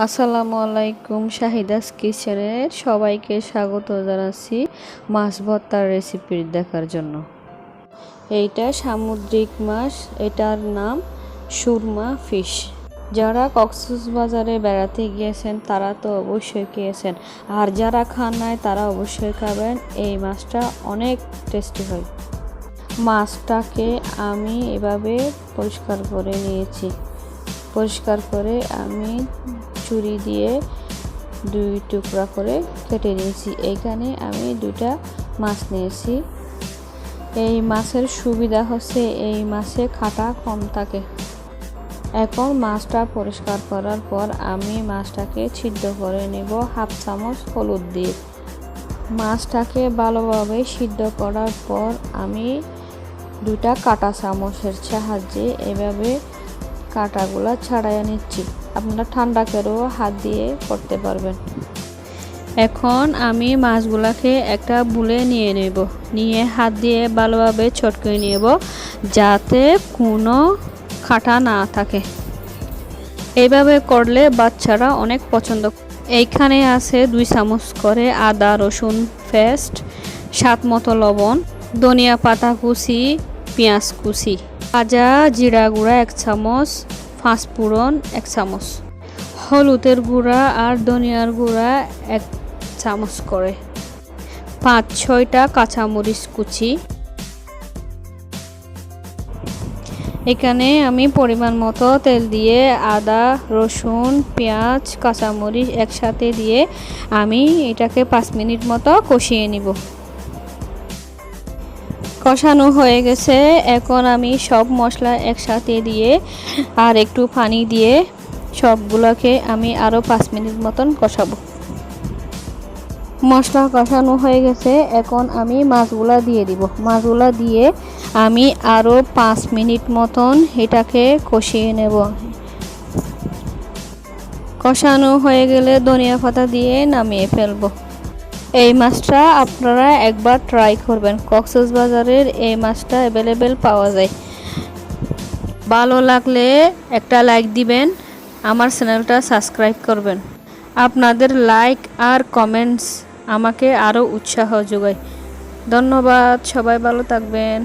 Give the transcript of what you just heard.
আসসালামু আলাইকুম শাহিদাস কিচেনের সবাইকে স্বাগত জানাচ্ছি মাছ ভর্তার রেসিপি দেখার জন্য। এইটা সামুদ্রিক মাছ, এটার নাম সুরমা ফিশ। যারা কক্সবাজারে বেড়াতে গিয়েছেন, তারা তো অবশ্যই খেয়েছেন। আর যারা খান নাই, তারা অবশ্যই খাবেন। এই মাছটা অনেক টেস্টি হয়। মাছটাকে আমি এভাবে পরিষ্কার করে নিয়েছি। পরিষ্কার করে আমি ছুরি দিয়ে দুই টুকরা করে কেটে নিয়েছি। এইখানে আমি দুইটা মাছ নিয়েছি। এই মাছের সুবিধা হচ্ছে এই মাছে খাটা কম থাকে। এখন মাছটা পরিষ্কার করার পর আমি মাছটাকে সিদ্ধ করে নেব হাফ চামচ হলুদ দিয়ে। মাছটাকে ভালোভাবে সিদ্ধ করার পর আমি দুটা কাটা চামচের সাহায্যে এভাবে কাঁটাগুলা ছাড়াইয়া নিচ্ছি। আপনারা ঠান্ডা করেও হাত দিয়ে করতে পারবেন। এখন আমি মাছগুলাকে একটা বুলে নিয়ে নেব। নিয়ে হাত দিয়ে ভালোভাবে ছটকে নেব যাতে কোনো খাটা না থাকে। এইভাবে করলে বাচ্চারা অনেক পছন্দ এইখানে আছে দুই চামচ করে আদা, রসুন পেস্ট, স্বাদ মতো লবণ, ধনিয়া পাতা কুচি, পেঁয়াজ কুচি। ভাজা জিরা গুঁড়া এক চামচ পাঁচফোড়ন এক চামচ। হলুদের গুঁড়া আর ধনিয়ার গুঁড়া এক চামচ করে। পাঁচ ছয়টা কাঁচামরিচ কুচি। এখানে আমি পরিমাণ মতো তেল দিয়ে আদা, রসুন, পেঁয়াজ, কাঁচামরিচ একসাথে দিয়ে আমি এটাকে পাঁচ মিনিট মতো কষিয়ে নিব। কষানো হয়ে গেছে। এখন আমি সব মশলা একসাথে দিয়ে আর একটু পানি দিয়ে সবগুলোকে আমি আরও পাঁচ মিনিট মতন কষাবো। মশলা কষানো হয়ে গেছে। এখন আমি মাছগুলা দিয়ে দিব। মাছগুলা দিয়ে আমি আরও পাঁচ মিনিট মতন এটাকে কষিয়ে নেব। কষানো হয়ে গেলে ধনিয়া পাতা দিয়ে নামিয়ে ফেলব। এই মাছটা আপনারা একবার ট্রাই করবেন। কক্সবাজারের এই মাছটা অ্যাভেলেবেল পাওয়া যায়। ভালো লাগলে একটা লাইক দিবেন, আমার চ্যানেলটা সাবস্ক্রাইব করবেন। আপনাদের লাইক আর কমেন্টস আমাকে আরও উৎসাহ যোগায়। ধন্যবাদ, সবাই ভালো থাকবেন।